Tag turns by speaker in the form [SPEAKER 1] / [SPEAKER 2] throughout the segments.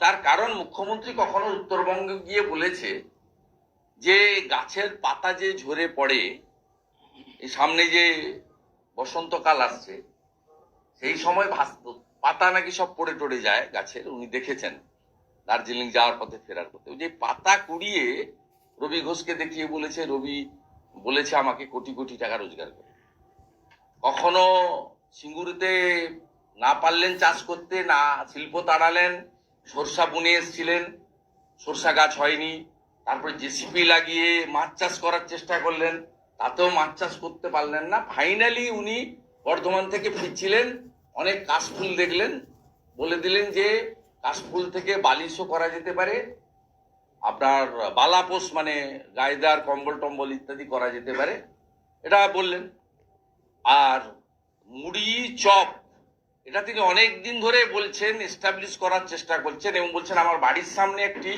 [SPEAKER 1] তার কারণ মুখ্যমন্ত্রী কখনো উত্তরবঙ্গে গিয়ে বলেছে যে গাছের পাতা যে ঝরে পড়ে সামনে যে বসন্তকাল আসছে, সেই সময় পাতা নাকি সব পড়ে টড়ে যায় গাছের, উনি দেখেছেন দার্জিলিং যাওয়ার পথে ফেরার পথে। যে পাতা কুড়িয়ে রবি ঘোষকে দেখিয়ে বলেছে, রবি বলেছে আমাকে কোটি কোটি টাকা রোজগার করে। কখনো সিঙ্গুরিতে না পারলেন চাষ করতে, না শিল্প তাড়ালেন সরষা বুনে এসেছিলেন। সরষা গাছ হয়নি। তারপরে জেসিপি লাগিয়ে মাছ চাষ করার চেষ্টা করলেন। তাতেও মাছ চাষ করতে পারলেন না। ফাইনালি উনি বর্ধমান থেকে ফিরছিলেন। অনেক কাশফুল দেখলেন। বলে দিলেন যে, কাশফুল থেকে বালিশও করা যেতে পারে। আপনার বালাপোষ মানে গায়েদার কম্বল, টম্বল ইত্যাদি করা যেতে পারে। এটা বললেন। আর মুড়ি, চপ এটা তিনি অনেক দিন ধরে বলছেন এস্টাবলিশ করার চেষ্টা করছেন এবং বলছেন, আমার বাড়ির সামনে একটি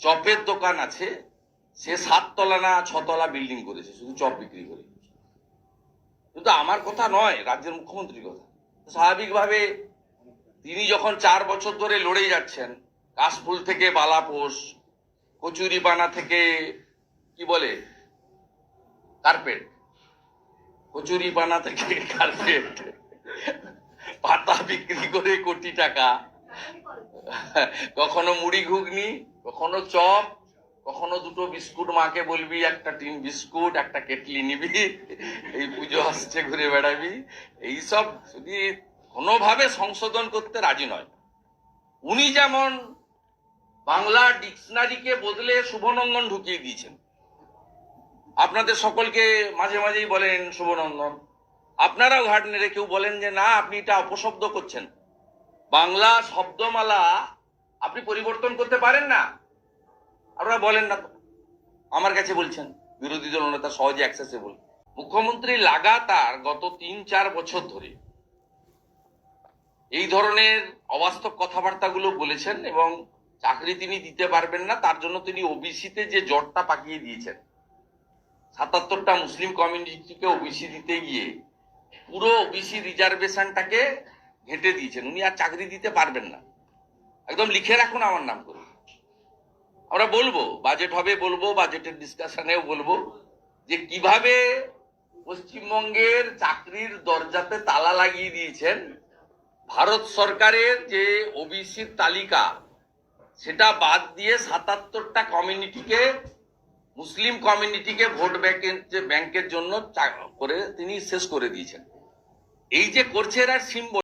[SPEAKER 1] চপের দোকান আছে। সে সাততলা না ছতলা বিল্ডিং করেছে, শুধু চপ বিক্রি করে। কিন্তু আমার কথা নয়, রাজ্যের মুখ্যমন্ত্রীর কথা। স্বাভাবিকভাবে তিনি যখন চার বছর ধরে লড়ে যাচ্ছেন, কাশফুল থেকে বালাপোষ, কচুরিপানা থেকে, কি বলে কার্পেট কচুরিপানা থেকে কার্পেট পাতা বিক্রি করে কোটি টাকা। কখনো মুড়ি ঘুগনি, কখনো চপ, কখনো দুটো বিস্কুট মাকে বলবি, একটা টিন বিস্কুট, একটা কেটলি নিবি, এই পুজো আসছে, ঘুরে বেড়াবি। এইসব যদি কোনোভাবে সংশোধন করতে রাজি নয়। উনি যেমন বাংলা ডিকশনারিকে বদলে শুভনন্দন ঢুকিয়ে দিয়েছেন। আপনাদের সকলকে মাঝে মাঝেই বলেন শুভনন্দন। আপনারাও ঘাট নেড়ে কেউ বলেন যে, না, আপনি এটা অপশব্দ করছেন। বাংলা শব্দমালা আপনি পরিবর্তন করতে পারেন না। আপনারা বলেন না আমার কাছে বলছেন, বিরোধী দল নেতা সহজে অ্যাক্সেসেবল মুখ্যমন্ত্রী লাগাতার গত তিন চার বছর ধরে এই ধরনের অবাস্তব কথাবার্তাগুলো বলেছেন এবং চাকরি তিনি দিতে পারবেন না, তার জন্য তিনি ওবিসিতে যে জটটা পাকিয়ে দিয়েছেন। সাতাত্তরটা মুসলিম কমিউনিটিকে ওবিসি দিতে গিয়ে পুরো ওবিসি রিজার্ভেশনটাকে ঘেঁটে দিয়েছেন। উনি আর চাকরি দিতে পারবেন না। একদম লিখে রাখুন আমার নাম করে। আমরা বলব বাজেট হবে বলব বাজেটের ডিসকাশনেও বলব যে কীভাবে পশ্চিমবঙ্গের চাকরির দরজাতে তালা লাগিয়ে দিয়েছেন ভারত সরকারের যে ওবিসির তালিকা, সেটা বাদ দিয়ে সাতাত্তরটা কমিউনিটিকে মুসলিম কমিউনিটিকে ভোট ব্যাংকের ব্যাংকের জন্য করে তিনি শেষ করে দিয়েছেন। এই যে করছে এরা সিম্বল